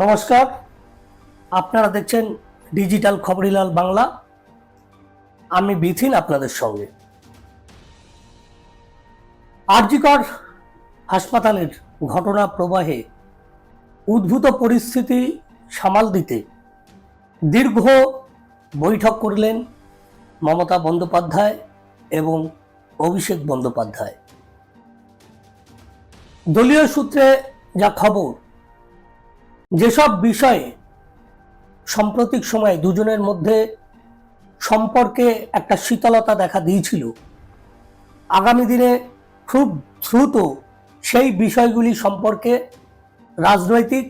নমস্কার। আপনারা দেখছেন ডিজিটাল খবরিলাল বাংলা। আমি বিথিন আপনাদের সঙ্গে। আরজিকর হাসপাতালের ঘটনা প্রবাহে উদ্ভূত পরিস্থিতি সামাল দিতে দীর্ঘ বৈঠক করলেন মমতা বন্দ্যোপাধ্যায় এবং অভিষেক বন্দ্যোপাধ্যায়। দলীয় সূত্রে যা খবর যেসব বিষয়ে সাম্প্রতিক সময়ে দুজনের মধ্যে সম্পর্কে একটা শীতলতা দেখা দিয়েছিল, আগামী দিনে খুব দ্রুত সেই বিষয়গুলি সম্পর্কে রাজনৈতিক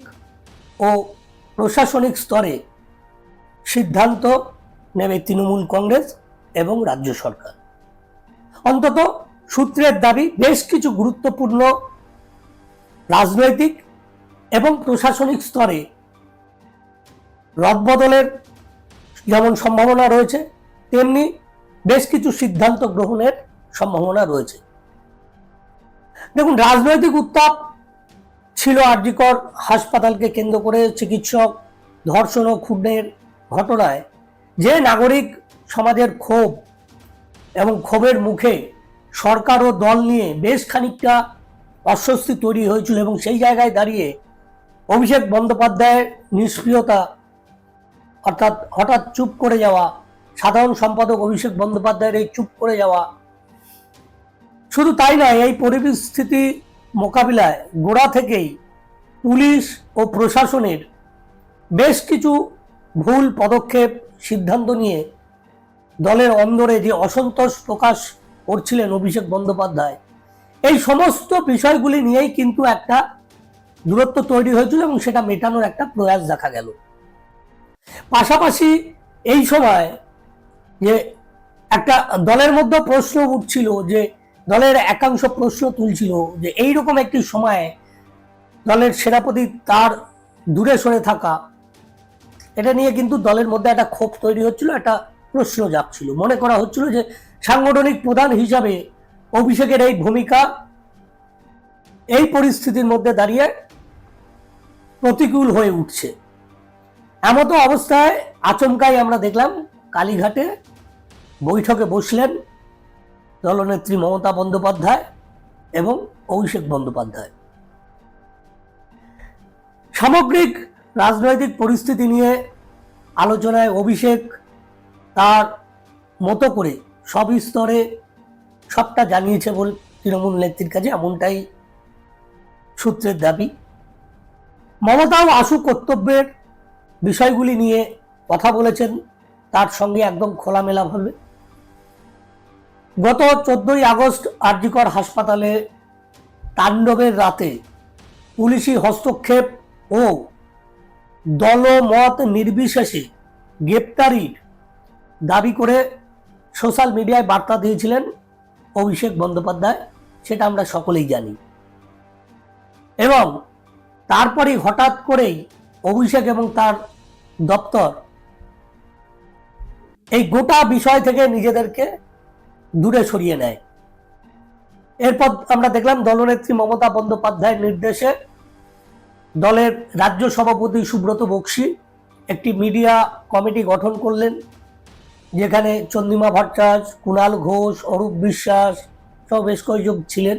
ও প্রশাসনিক স্তরে সিদ্ধান্ত নেবে তৃণমূল কংগ্রেস এবং রাজ্য সরকার। অন্তত সূত্রের দাবি, বেশ কিছু গুরুত্বপূর্ণ রাজনৈতিক এবং প্রশাসনিক স্তরে রদবদলের যেমন সম্ভাবনা রয়েছে, তেমনি বেশ কিছু সিদ্ধান্ত গ্রহণের সম্ভাবনা রয়েছে। দেখুন, রাজনৈতিক উত্তাপ ছিল আরজিকর হাসপাতালকে কেন্দ্র করে চিকিৎসক, ধর্ষণ ও খুনের ঘটনায়। যে নাগরিক সমাজের ক্ষোভ এবং ক্ষোভের মুখে সরকার ও দল নিয়ে বেশ খানিকটা অস্বস্তি তৈরি হয়েছিল এবং সেই জায়গায় দাঁড়িয়ে অভিষেক বন্দ্যোপাধ্যায়ের নিষ্ক্রিয়তা, অর্থাৎ হঠাৎ চুপ করে যাওয়া, সাধারণ সম্পাদক অভিষেক বন্দ্যোপাধ্যায়ের এই চুপ করে যাওয়া। শুধু তাই নয়, এই পরিস্থিতি মোকাবিলায় গোড়া থেকেই পুলিশ ও প্রশাসনের বেশ কিছু ভুল পদক্ষেপ, সিদ্ধান্ত নিয়ে দলের অন্দরে যে অসন্তোষ প্রকাশ করছিলেন অভিষেক বন্দ্যোপাধ্যায়। এই সমস্ত বিষয়গুলি নিয়েই কিন্তু একটা দূরত্ব তৈরি হয়েছিল এবং সেটা মেটানোর একটা প্রয়াস দেখা গেল। পাশাপাশি এই সময় যে একটা দলের মধ্যে প্রশ্ন উঠছিল যে দলের একাংশ প্রশ্ন তুলছিল যে এই রকম একটি সময়ে দলের সেনাপতি তার দূরে সরে থাকা, এটা নিয়ে কিন্তু দলের মধ্যে একটা ক্ষোভ তৈরি হচ্ছিল, একটা প্রশ্ন যাচ্ছিল মনে করা হচ্ছিল যে সাংগঠনিক প্রধান হিসাবে অভিষেকের এই ভূমিকা এই পরিস্থিতির মধ্যে দাঁড়িয়ে প্রতিকূল হয়ে উঠছে। এমতো অবস্থায় আচমকাই আমরা দেখলাম কালীঘাটে বৈঠকে বসলেন দলনেত্রী মমতা বন্দ্যোপাধ্যায় এবং অভিষেক বন্দ্যোপাধ্যায়। সামগ্রিক রাজনৈতিক পরিস্থিতি নিয়ে আলোচনায় অভিষেক তার মতো করে সব স্তরে সবটা জানিয়েছে বল তৃণমূল নেত্রীর কাছে, এমনটাই সূত্রের দাবি। মমতাও আশু কর্তব্যের বিষয়গুলি নিয়ে কথা বলেছেন, তার সঙ্গে একদম খোলামেলাভাবে গত চোদ্দই আগস্ট আরজিকর হাসপাতালে তাণ্ডবের রাতে পুলিশি হস্তক্ষেপ ও দলমত নির্বিশেষে গ্রেপ্তারির দাবি করে সোশ্যাল মিডিয়ায় বার্তা দিয়েছিলেন অভিষেক বন্দ্যোপাধ্যায়, সেটা আমরা সকলেই জানি। এবং তারপরেই হঠাৎ করেই অভিষেক এবং তার দপ্তর এই গোটা বিষয় থেকে নিজেদেরকে দূরে সরিয়ে নেয়। এরপর আমরা দেখলাম দলনেত্রী মমতা বন্দ্যোপাধ্যায়ের নির্দেশে দলের রাজ্য সভাপতি সুব্রত বক্সি একটি মিডিয়া কমিটি গঠন করলেন, যেখানে চন্দ্রিমা ভট্টাচ কুণাল ঘোষ, অরূপ বিশ্বাস সব বেশ কয়েকজন ছিলেন।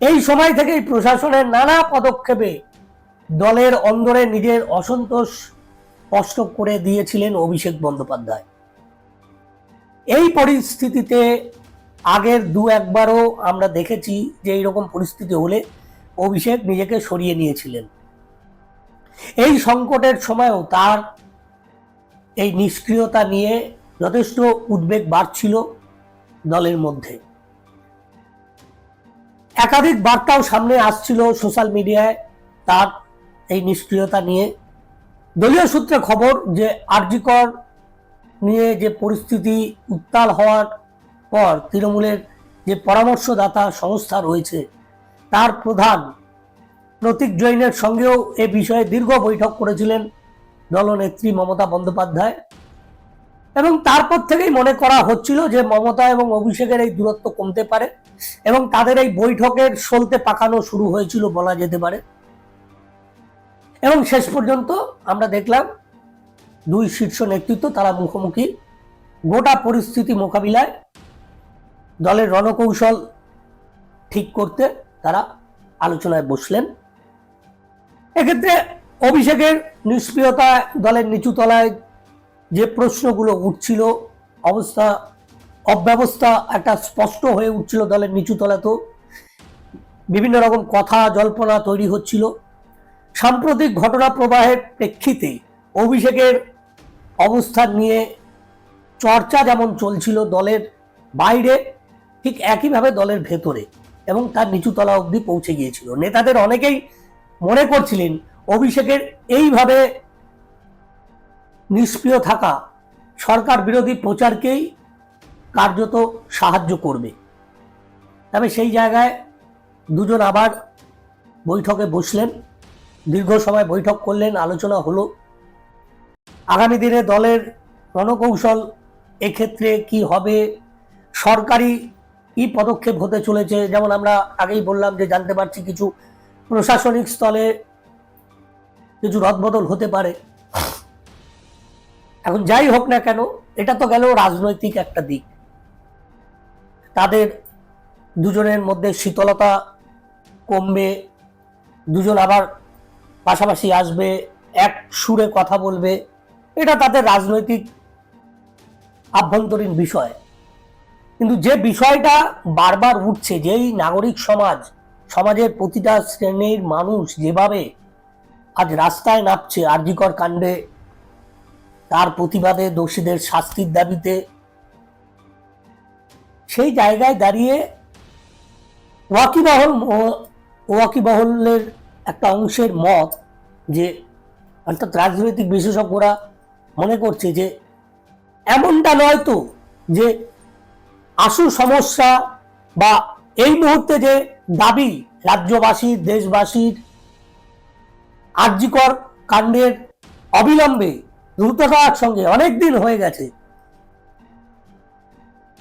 এই সময় থেকেই প্রশাসনের নানা পদক্ষেপে দলের অন্দরে নিজের অসন্তোষ স্পষ্ট করে দিয়েছিলেন অভিষেক বন্দ্যোপাধ্যায়। এই পরিস্থিতিতে আগের দু একবারও আমরা দেখেছি যে এইরকম পরিস্থিতি হলে অভিষেক নিজেকে সরিয়ে নিয়েছিলেন। এই সংকটের সময়ও তার এই নিষ্ক্রিয়তা নিয়ে যথেষ্ট উদ্বেগ বাড়ছিল দলের মধ্যে। একাধিক বার্তাও সামনে আসছিল সোশ্যাল মিডিয়ায় তার এই নিষ্ক্রিয়তা নিয়ে। দলীয় সূত্রে খবর যে আরজিকর নিয়ে যে পরিস্থিতি উত্তাল হওয়ার পর তৃণমূলের যে পরামর্শদাতা সংস্থা রয়েছে, তার প্রধান প্রতীক জৈনের সঙ্গেও এ বিষয়ে দীর্ঘ বৈঠক করেছিলেন দলনেত্রী মমতা বন্দ্যোপাধ্যায়। এবং তারপর থেকেই মনে করা হচ্ছিল যে মমতা এবং অভিষেকের এই দূরত্ব কমতে পারে এবং তাদের এই বৈঠকের সলতে পাকানো শুরু হয়েছিল বলা যেতে পারে। এবং শেষ পর্যন্ত আমরা দেখলাম দুই শীর্ষ নেতৃত্ব তারা মুখোমুখি। গোটা পরিস্থিতি মোকাবিলায় দলের রণকৌশল ঠিক করতে তারা আলোচনায় বসলেন। এক্ষেত্রে অভিষেকের নিষ্ক্রিয়তা দলের নিচু তলায় যে প্রশ্নগুলো উঠছিল, অবস্থা, অব্যবস্থা একটা স্পষ্ট হয়ে উঠছিল দলের নিচু তলাতেও বিভিন্ন রকম কথা, জল্পনা তৈরি হচ্ছিল। সাম্প্রতিক ঘটনা প্রবাহের প্রেক্ষিতে অভিষেকের অবস্থান নিয়ে চর্চা যেমন চলছিল দলের বাইরে, ঠিক একইভাবে দলের ভেতরে এবং তার নিচুতলা অবধি পৌঁছে গিয়েছিল। নেতাদের অনেকেই মনে করছিলেন, অভিষেকের এইভাবে নিষ্ক্রিয় থাকা সরকার বিরোধী প্রচারকেই কার্যত সাহায্য করবে। তবে সেই জায়গায় দুজন আবার বৈঠকে বসলেন। দীর্ঘ সময় বৈঠক করলেন, আলোচনা হলো। আগামী দিনে দলের রণকৌশল এক্ষেত্রে কি হবে? সরকারি কি পদক্ষেপ হতে চলেছে? যেমন আমরা আগেই বললাম যে জানতে পারছি কিছু প্রশাসনিক স্থলে কিছু রদবদল হতে পারে। এখন যাই হোক না কেন, এটা তো গেল রাজনৈতিক একটা দিক। তাদের দুজনের মধ্যে শীতলতা কমবে, দুজন আবার পাশাপাশি আসবে, এক সুরে কথা বলবে। এটা তাদের রাজনৈতিক আভ্যন্তরীণ বিষয়। কিন্তু যে বিষয়টা বারবার উঠছে, যেই নাগরিক সমাজ, সমাজের প্রতিটা শ্রেণির মানুষ যেভাবে আজ রাস্তায় নামছে, আরজিকর কাণ্ডে তার প্রতিবাদে দোষীদের শাস্তির দাবিতে সেই জায়গায় দাঁড়িয়ে ওয়াকিবহল ওয়াকিবহলের একটা অংশের মত যে অর্থাৎ রাজনৈতিক বিশেষজ্ঞরা মনে করছে যে এমনটা নয় তো যে আশু সমস্যা বা এই মুহূর্তে যে দাবি রাজ্যবাসীর, দেশবাসীর আর্যিকর কাণ্ডের অবিলম্বে দ্রুততার সঙ্গে অনেক দিন হয়ে গেছে।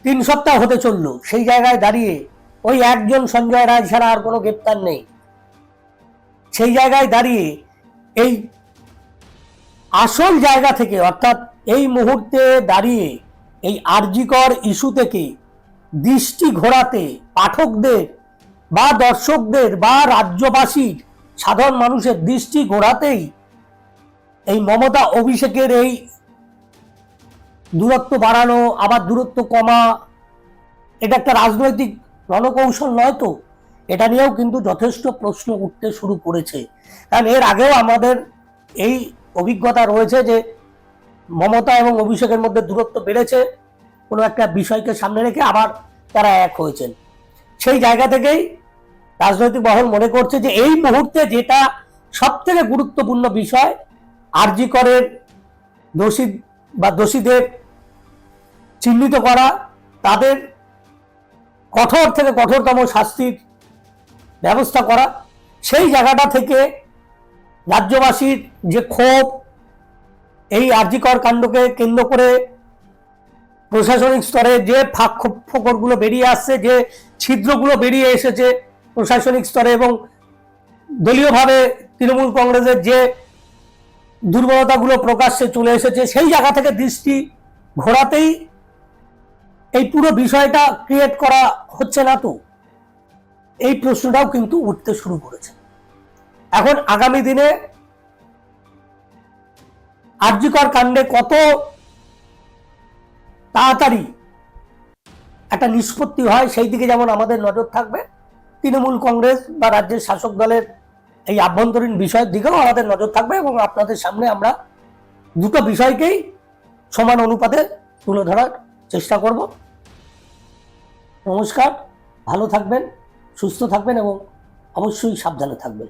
তিন সপ্তাহ হতে চলল, সেই জায়গায় দাঁড়িয়ে ওই একজন সঞ্জয় রায় ছাড়া আর কোনো গ্রেপ্তার নেই। সেই জায়গায় দাঁড়িয়ে এই আসল জায়গা থেকে, অর্থাৎ এই মুহূর্তে দাঁড়িয়ে এই আরজিকর ইস্যু থেকে দৃষ্টি ঘোরাতে পাঠকদের বা দর্শকদের বা রাজ্যবাসীর, সাধারণ মানুষের দৃষ্টি ঘোরাতেই এই মমতা অভিষেকের এই দূরত্ব বাড়ানো, আবার দূরত্ব কমা, এটা একটা রাজনৈতিক রণকৌশল নয় তো? এটা নিয়েও কিন্তু যথেষ্ট প্রশ্ন উঠতে শুরু করেছে। কারণ এর আগেও আমাদের এই অভিজ্ঞতা রয়েছে যে মমতা এবং অভিষেকের মধ্যে দূরত্ব বেড়েছে, কোনো একটা বিষয়কে সামনে রেখে আবার তারা এক হয়েছেন। সেই জায়গা থেকেই রাজনৈতিক মহল মনে করছে যে এই মুহূর্তে যেটা সব থেকে গুরুত্বপূর্ণ বিষয় আরজি করের দোষী বা দোষীদের চিহ্নিত করা, তাদের কঠোর থেকে কঠোরতম শাস্তির ব্যবস্থা করা, সেই জায়গাটা থেকে রাজ্যবাসীর যে ক্ষোভ, এই আর্যিকর কাণ্ডকে কেন্দ্র করে প্রশাসনিক স্তরে যে ফাঁক ফোকরগুলো বেরিয়ে আসছে, যে ছিদ্রগুলো বেরিয়ে এসেছে প্রশাসনিক স্তরে এবং দলীয়ভাবে তৃণমূল কংগ্রেসের যে দুর্বলতাগুলো প্রকাশ্যে চলে এসেছে, সেই জায়গা থেকে দৃষ্টি ঘোরাতেই এই পুরো বিষয়টা ক্রিয়েট করা হচ্ছে না তো? এই প্রশ্নটাও কিন্তু উঠতে শুরু করেছে। এখন আগামী দিনে আর্যিকর কাণ্ডে কত তাড়াতাড়ি একটা নিষ্পত্তি হয়, সেই দিকে যেমন আমাদের নজর থাকবে, তৃণমূল কংগ্রেস বা রাজ্যের শাসক দলের এই আভ্যন্তরীণ বিষয়ের দিকেও আমাদের নজর থাকবে এবং আপনাদের সামনে আমরা দুটো বিষয়কেই সমান অনুপাতে তুলে ধরার চেষ্টা করব। নমস্কার, ভালো থাকবেন, সুস্থ থাকবেন এবং অবশ্যই সাবধানে থাকবেন।